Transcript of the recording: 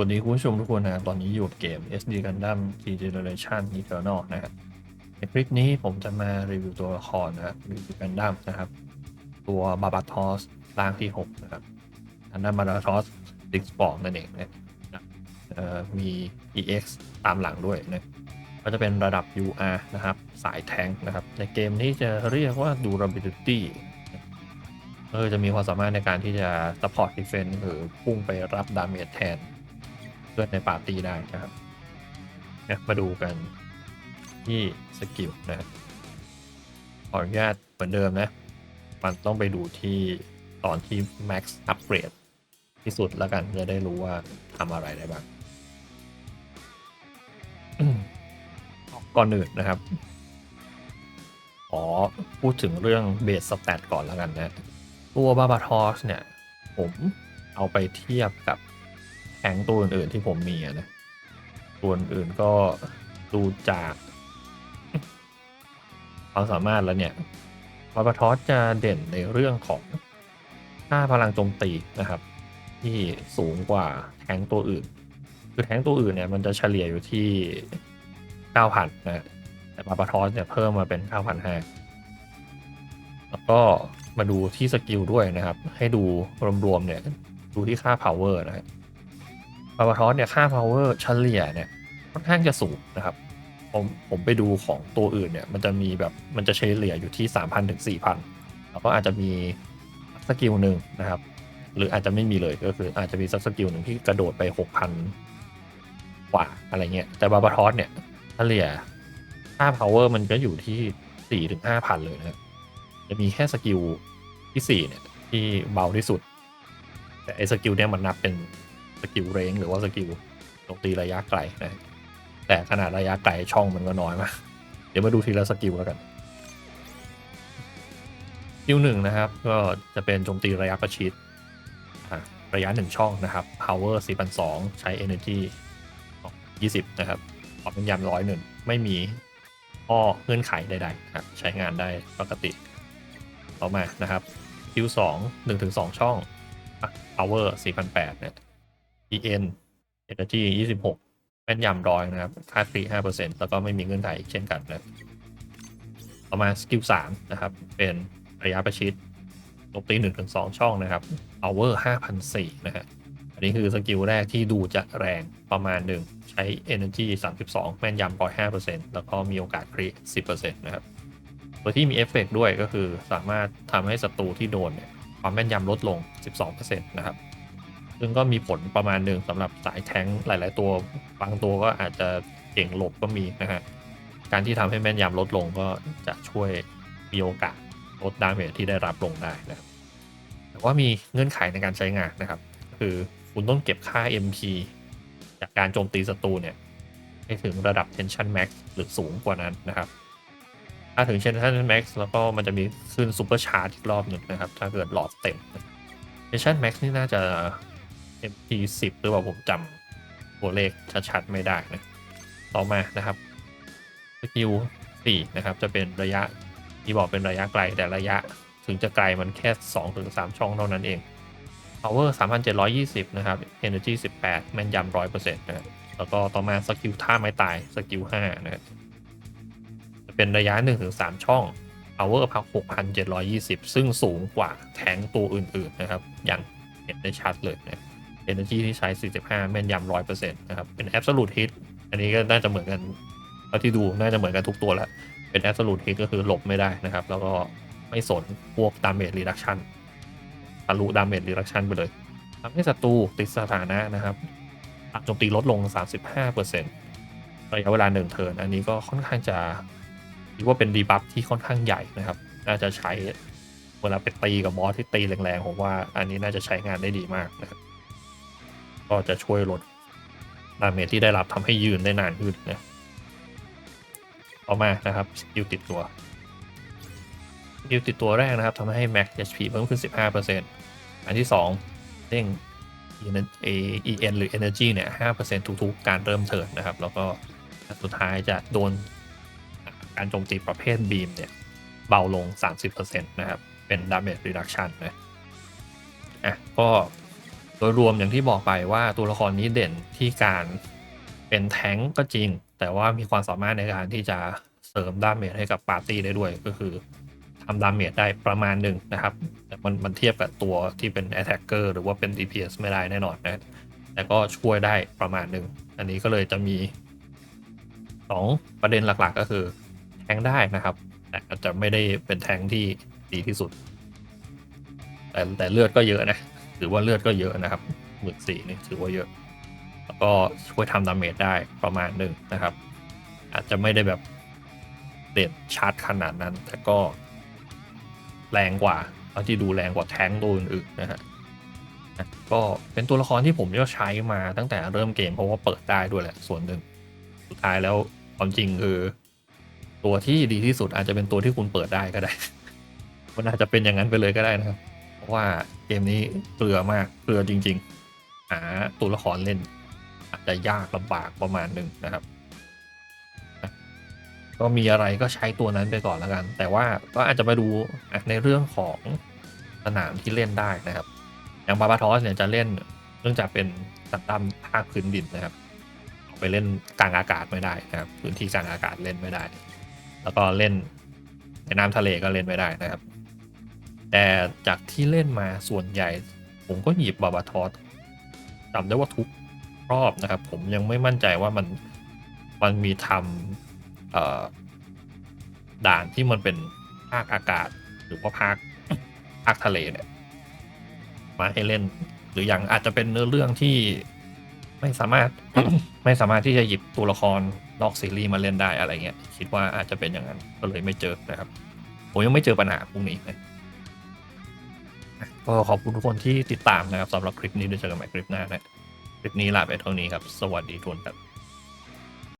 วัสดีคุณผู้ชมทุกคนนะตอนนี้อยู่กับเกม SD Gundam G Generation Eternal นะครับในคลิปนี้ผมจะมารีวิวตัวละครนะครับรีวิวกันดั้มนะครับ ตัวบาบาทอสร่างที่ 6 นะครับกันดั้มบาบาทอสดิกสปอร์นั่นเองนะเอ่อมี EX ตามหลังด้วยนะก็จะเป็นระดับ UR นะครับ สายแทงนะครับ ในเกมนี้จะเรียกว่า durability เออจะมีความสามารถในการที่จะ support defense หรือพุ่งไปรับดาเมจแทน พื่อนในปาร์ตี้ได้นะครับเนี่ยมาดูกันที่สกิลนะขออนุญาตเหมือนเดิมนะ มันต้องไปดูที่ตอนที่ Max Upgrade ที่สุดแล้วกันจะได้รู้ว่าทำอะไรได้บ้าง ก่อนอื่นนะครับ ขอพูดถึงเรื่องเบสสแตทก่อนแล้วกันนะ ตัวบาบาทอสเนี่ย ผมเอาไปเทียบกับ แข็งตัวอื่นๆที่ผมมีนะตัวอื่นก็ดูจากความสามารถแล้วเนี่ยบาบาทอสจะเด่นในเรื่องของค่าพลังโจมตีนะครับ ที่สูงกว่าแทงตัวอื่น คือแทงตัวอื่นเนี่ยมันจะเฉลี่ยอยู่ที่ 9,000นะแต่บาบาทอสเนี่ยเพิ่มมาเป็น 9,500แล้วก็มาดูที่สกิลด้วยนะครับ ให้ดูรวมๆเนี่ยดูที่ค่า power นะครับ บาบาทอสเนี่ยค่า power เฉลี่ยเนี่ยค่อนข้างจะสูงนะครับ ผมผมไปดูของตัวอื่นเนี่ยมันจะมีแบบมันจะเฉลี่ยอยู่ที่ 3,000ถึง4,000 แล้วก็อาจจะมีสกิลหนึ่งนะครับ หรืออาจจะไม่มีเลยก็คืออาจจะมีสักสกิลหนึ่งที่กระโดดไป 6,000 กว่าอะไรเงี้ยแต่บาบาทอสเนี่ยเฉลี่ยค่า power มันก็อยู่ที่4ถึง5,000 เลยนะครับจะมีแค่สกิลที่4เนี่ยที่เบาที่สุด แต่ไอ้สกิลเนี่ยมันนับเป็น สกิลเรงหรือว่าสกิลโจมตีระยะไกลนะแต่ขนาดระยะไกลช่องมันก็น้อยมาก เดี๋ยวมาดูทีละสกิลแล้วกันสกิลหนึ่งนะครับ ก็จะเป็นโจมตีระยะประชิดระยะหนึ่งช่องนะครับ power 4,200 ใช้ energy 20 นะครับความเป็นยำร้อยหนึ่งไม่มีข้อเงื่อนไขใดๆนะครับใช้งานได้ปกติ ต่อมานะครับสกิลสองหนึ่งถึงสองช่อง power 4,800เนี่ย EN energy 26แม่นยำร้อยนะครับ ค่าฟรี 5%แล้วก็ไม่มีเงื่อนไขเช่นกันนะต่อมาสกิล3นะครับ เป็นระยะประชิดโจมตี1ถึง2ช่องนะครับ power 5,004นะฮะอันนี้คือสกิลแรกที่ดูจะแรงประมาณหนึ่งใช้ energy 32 แม่นยำ105%แล้วก็มีโอกาสคริ10%นะครับตัวที่มีเอฟเฟกด้วยก็คือสามารถทำให้ศัตรูที่โดนเนี่ยความแม่นยำลดลง 12%นะครับ ซึ่งก็มีผลประมาณหนึ่งสำหรับสายแท้งหลาย ๆ ตัวบางตัวก็อาจจะเก่งหลบก็มีนะฮะการที่ทำให้แม่นยำลดลงก็จะช่วยมีโอกาสลดดาเมจที่ได้รับลงได้นะครับแต่ว่ามีเงื่อนไขในการใช้งานนะครับ คือคุณต้องเก็บค่า MP จากการโจมตีศัตรูเนี่ยให้ถึงระดับ tension max หรือสูงกว่านั้นนะครับ ถ้าถึง tension max แล้วก็มันจะมีขึ้น super charge อีกรอบหนึ่งนะครับ ถ้าเกิดหลอดเต็ม tension max นี่น่าจะ MP 10 หรือเปล่าผมจำตัวเลขชัดๆไม่ได้นะต่อมานะครับสกิล4นะครับ จะเป็นระยะที่บอกเป็นระยะไกลแต่ระยะถึงจะไกลมันแค่2ถึง3ช่องเท่านั้นเอง power 3,720 นะครับ energy 18 แม่นยำ100%นะครับแล้วก็ต่อมาสกิลท่าไม้ตายสกิล5นะครับจะเป็นระยะ 1-3 ช่อง power พัก6,720 ซึ่งสูงกว่าแทงตัวอื่น ๆ นะครับ อย่างเห็นได้ชัดเลยนะ energy ที่ใช้ 45 แม่นยำ100%นะครับ เป็น absolute hit อันนี้ก็น่าจะเหมือนกันเท่าที่ดูน่าจะเหมือนกันทุกตัวแล้ว เป็น absolute hit ก็คือหลบไม่ได้นะครับ แล้วก็ไม่สนพวก damage reduction ทะลุ damage reduction ไปเลยทำให้ศัตรูติดสถานะนะครับโจมตีลดลง 35%ระยะเวลา1เทิร์นอันนี้ก็ค่อนข้างจะถือว่าเป็นดีบัฟที่ค่อนข้างใหญ่นะครับ น่าจะใช้เวลาไปตีกับบอสที่ตีแรงๆผมว่าอันนี้น่าจะใช้งานได้ดีมากนะครับ ก็จะช่วยลดดาเมจที่ได้รับทำให้ยืนได้นานขึ้นนะต่อมานะครับสกิลติดตัวสกิลติดตัวแรกนะครับทำให้ Max HP เพิ่มขึ้น 15%อันที่2เร่ง EN หรือ Energy เนี่ย 5%ทุกๆ การเริ่มเทิร์นนะครับ แล้วก็สุดท้ายจะโดนการโจมตีประเภทบีมเนี่ย เบาลง 30%นะครับ เป็น Damage Reduction นะ อะ ก็ โดยรวมอย่างที่บอกไปว่าตัวละครนี้เด่นที่การเป็นแท้งก็จริง แต่ว่ามีความสามารถในการที่จะเสริมดาเมจให้กับปาร์ตี้ได้ด้วยก็คือทำดาเมจได้ประมาณหนึ่งนะครับ แต่มันมันเทียบกับตัวที่เป็น Attacker หรือว่าเป็น DPS ไม่ได้แน่นอนนะแต่ก็ช่วยได้ประมาณหนึ่งอันนี้ก็เลยจะมี 2 ประเด็นหลักๆ ก็คือ แทงได้นะครับ แต่อาจจะไม่ได้เป็นแทงที่ดีที่สุด แต่แต่เลือดก็เยอะนะ ถือว่าเลือดก็เยอะนะครับหมื่นสี่นี่ถือว่าเยอะ แล้วก็ช่วยทำดาเมจได้ประมาณหนึ่งนะครับ อาจจะไม่ได้แบบเด่นชัดขนาดนั้น แต่ก็แรงกว่าเอาที่ดูแรงกว่าแท้งตัวอื่นๆนะฮะก็เป็นตัวละครที่ผมก็ใช้มาตั้งแต่เริ่มเกมเพราะว่าเปิดได้ด้วยแหละส่วนหนึ่ง สุดท้ายแล้วความจริงคือ ตัวที่ดีที่สุดอาจจะเป็นตัวที่คุณเปิดได้ก็ได้มันอาจจะเป็นอย่างนั้นไปเลยก็ได้นะครับ ว่าเกมนี้เกลือมากเกลือจริง ๆ หาตัวละครเล่น อาจจะยากลำบากประมาณหนึ่งนะครับ ก็มีอะไรก็ใช้ตัวนั้นไปก่อนแล้วกัน แต่ว่าก็อาจจะมาดูในเรื่องของสนามที่เล่นได้นะครับ อย่างบาบาทอสเนี่ยจะเล่นเนื่องจากเป็นสัตว์ดำภาคพื้นดินนะครับเอาไปเล่นกลางอากาศไม่ได้นะครับพื้นที่กลางอากาศเล่นไม่ได้ แล้วก็เล่นในน้ำทะเลก็เล่นไม่ได้นะครับ แต่จากที่เล่นมาส่วนใหญ่ ผมก็หยิบบาบาทอสจำได้ว่าทุกรอบนะครับ ผมยังไม่มั่นใจว่ามันมันมีทำด่านที่มันเป็นภาคอากาศ หรือว่าภาคภาคทะเลเนี่ยมาให้เล่น หรืออย่างอาจจะเป็นเนื้อเรื่องที่ไม่สามารถไม่สามารถที่จะหยิบตัวละครนอกซีรีส์มาเล่นได้อะไรเงี้ย คิดว่าอาจจะเป็นอย่างนั้นก็เลยไม่เจอนะครับ ผมยังไม่เจอปัญหาพวกนี้เลย ก็ขอบคุณทุกคนที่ติดตามนะครับสำหรับคลิปนี้ด้วยเจอกันใหม่คลิปหน้านะ คลิปนี้ลาไปเท่านี้ครับ สวัสดีทุกคนครับ